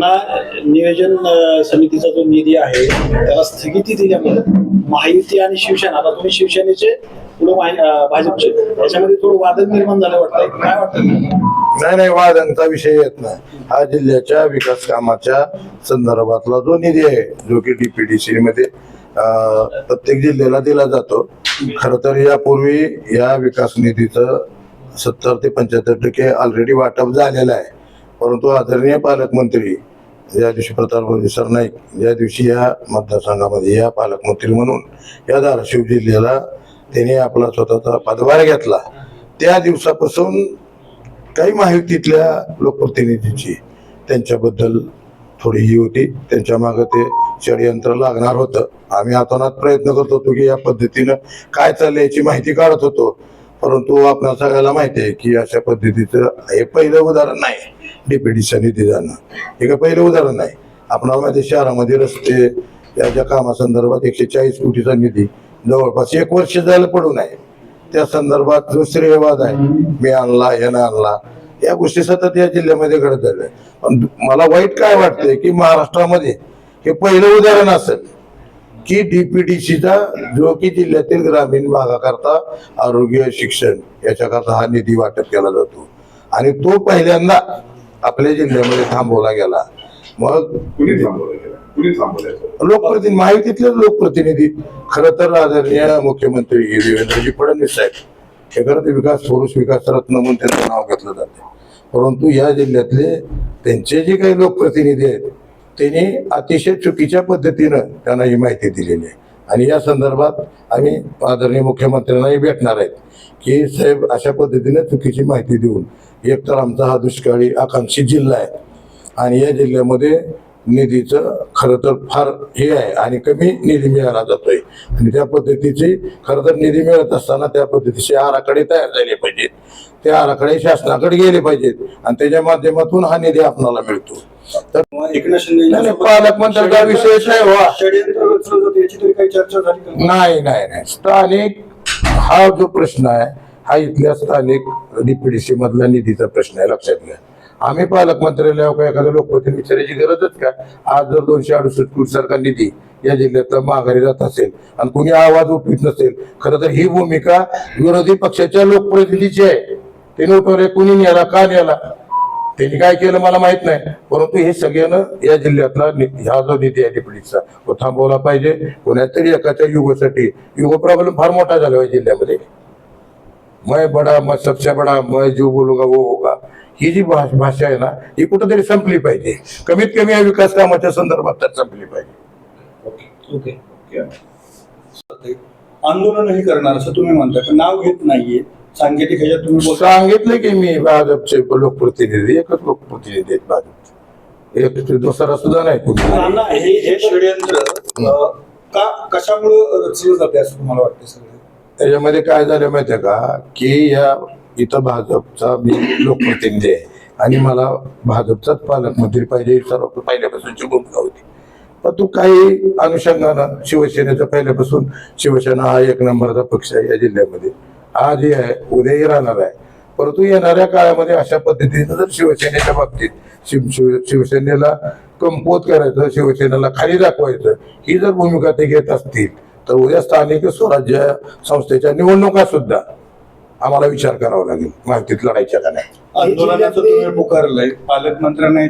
त्यांना नियोजन समितीचा जो निधी आहे त्याला स्थगिती दिल्यामुळे महायुती आणि शिवसेना आता तुम्ही शिवसेनेचे पुढे भाजपचे याच्यामध्ये थोडं वादन निर्माण झालं वाटतंय. काय वाटतं नाही नाही वादांचा विषय येत नाही. हा जिल्ह्याच्या विकास कामाच्या संदर्भातला जो निधी आहे जो की डीपीडीसी मध्ये प्रत्येक जिल्ह्याला दिला जातो खर तर यापूर्वी या विकास निधीचं सत्तर ते पंच्याहत्तर टक्के ऑलरेडी वाटप झालेलं आहे. परंतु आदरणीय पालकमंत्री या दिवशी प्रताप सरनाईक या दिवशी या मतदारसंघामध्ये या पालकमंत्री म्हणून या धाराशिव जिल्ह्याला त्यांनी आपला स्वतःचा पदभार घेतला. त्या दिवसापासून काही माहितीतल्या लोकप्रतिनिधीची त्यांच्याबद्दल थोडी ही होती. त्यांच्या मागे ते षडयंत्र लागणार होतं. आम्ही आतोनात प्रयत्न करत होतो की या पद्धतीनं काय चाललं याची माहिती काढत होतो. परंतु आपल्या सगळ्याला माहिती आहे की अशा पद्धतीचं हे पहिलं उदाहरण नाही. डीपीडीच्या निधी जाणं. हे काय पहिलं उदाहरण नाही आपणाला माहिती शहरामध्ये रस्ते याच्या कामासंदर्भात एकशे चाळीस कोटीचा निधी जवळपास एक वर्ष झालं पडून आहे. त्या संदर्भात जो श्रेयवाद आहे मी आणला यानं आणला या गोष्टी सतत या जिल्ह्यामध्ये घडत झाल्या पण मला वाईट काय वाटतंय की महाराष्ट्रामध्ये हे पहिलं उदाहरण असेल की डीपीडीसीचा जो की जिल्ह्यातील ग्रामीण भागाकरता आरोग्य शिक्षण याच्याकरता हा निधी वाटप केला जातो. आणि तो पहिल्यांदा आपल्या जिल्ह्यामध्ये थांबवला गेला. मग कुणी थांबवलं गेलं? कुणी थांबवलं लोकप्रतिनिधी माहितीतले लोकप्रतिनिधी. खरं तर आदरणीय मुख्यमंत्री देवेंद्रजी फडणवीस साहेब. हे खरं तर विकास पुरुष विकास रत्न म्हणून त्यांचं नाव घेतलं जाते. परंतु या जिल्ह्यातले त्यांचे जे काही लोकप्रतिनिधी आहेत त्यांनी अतिशय चुकीच्या पद्धतीनं त्यांना ही माहिती दिलेली आहे. आणि या संदर्भात आम्ही आदरणीय मुख्यमंत्र्यांनाही भेटणार आहेत की साहेब अशा पद्धतीने चुकीची माहिती देऊन एकतर आमचा हा दुष्काळी आकांक्षित जिल्हा आहे. आणि या जिल्ह्यामध्ये निधीचं खरं तर फार हे आहे आणि कमी निधी मिळाला जातोय. आणि त्या पद्धतीचे खरं तर निधी मिळत असताना त्या पद्धतीचे आराखडे तयार झाले पाहिजेत ते आराखडे शासनाकडे गेले पाहिजेत आणि त्याच्या माध्यमातून हा निधी आपणाला मिळतो. तर एकनाथ शिंदे पालकमंत्र्यांचा का? नाही नाही नाही. स्थानिक हा जो प्रश्न आहे हा इथल्या स्थानिक डीपीडीसी मधला निधीचा प्रश्न आहे लक्षात घ्या. आम्ही पालकमंत्र्याला किंवा एखाद्या लोकप्रतिनिधी विचारायची गरजच काय आज जर दोनशे अडुसष्ट कोटी सारखा निधी या जिल्ह्यातला माघारी जात असेल आणि कुणी आवाज उठवीत नसेल खरं तर ही भूमिका विरोधी पक्षाच्या लोकप्रतिनिधीची आहे. त्याने उठवले कुणी नेला का नेला? त्यांनी काय केलं मला माहीत नाही. परंतु हे सगळ्यानं या जिल्ह्यातला हा जो निधी आहे डिप्लीचा तो थांबवला पाहिजे. कोणातरी एकाच्या युगासाठी युग प्रॉब्लेम फार मोठा झाला आहे जिल्ह्यामध्ये. मैं बडा मैं सबसे बडा मैं जो बोलूगा वो होगा। ही जी भाष- आहे ना ही कुठंतरी संपली पाहिजे. कमीत कमी या विकास कामाच्या संदर्भात तर संपली पाहिजे. ओके ते आंदोलनही करणार असं तुम्ही म्हणता पण नाव घेत नाहीये. सांकेतिक ह्याच्यात तुम्ही सांगितलं की मी भाजपचे लोकप्रतिनिधी एकच लोकप्रतिनिधी आहेत भाजपचे. एक दुसरा सुद्धा नाही कुणी. हे षडयंत्र का कशामुळं रचलं जाते असं तुम्हाला वाटतं सगळं? त्याच्यामध्ये काय झालं माहितीये का? की या इथं भाजपचा मी लोकप्रतिनिधी आहे. आणि मला भाजपचाच पालकमंत्री पाहिजे सर्व पहिल्यापासूनची भूमिका होती. पण तू काही अनुषंगानं शिवसेनेचा पहिल्यापासून शिवसेना हा एक नंबरचा पक्ष आहे या जिल्ह्यामध्ये. आजही आहे उद्याही राहणार आहे. परंतु येणाऱ्या काळामध्ये अशा पद्धतीनं जर शिवसेनेच्या बाबतीत शिव शिव- शिवसेनेला कमपोत करायचं शिवसेनेला खाली दाखवायचं ही जर भूमिका ते घेत असतील तर उद्या स्थानिक स्वराज्य संस्थेच्या निवडणुका सुद्धा आम्हाला विचार करावा लागेल. माहितीत लढायच्या का नाही? आंदोलनाचं तुम्ही पुकारलंय पालकमंत्र्यांना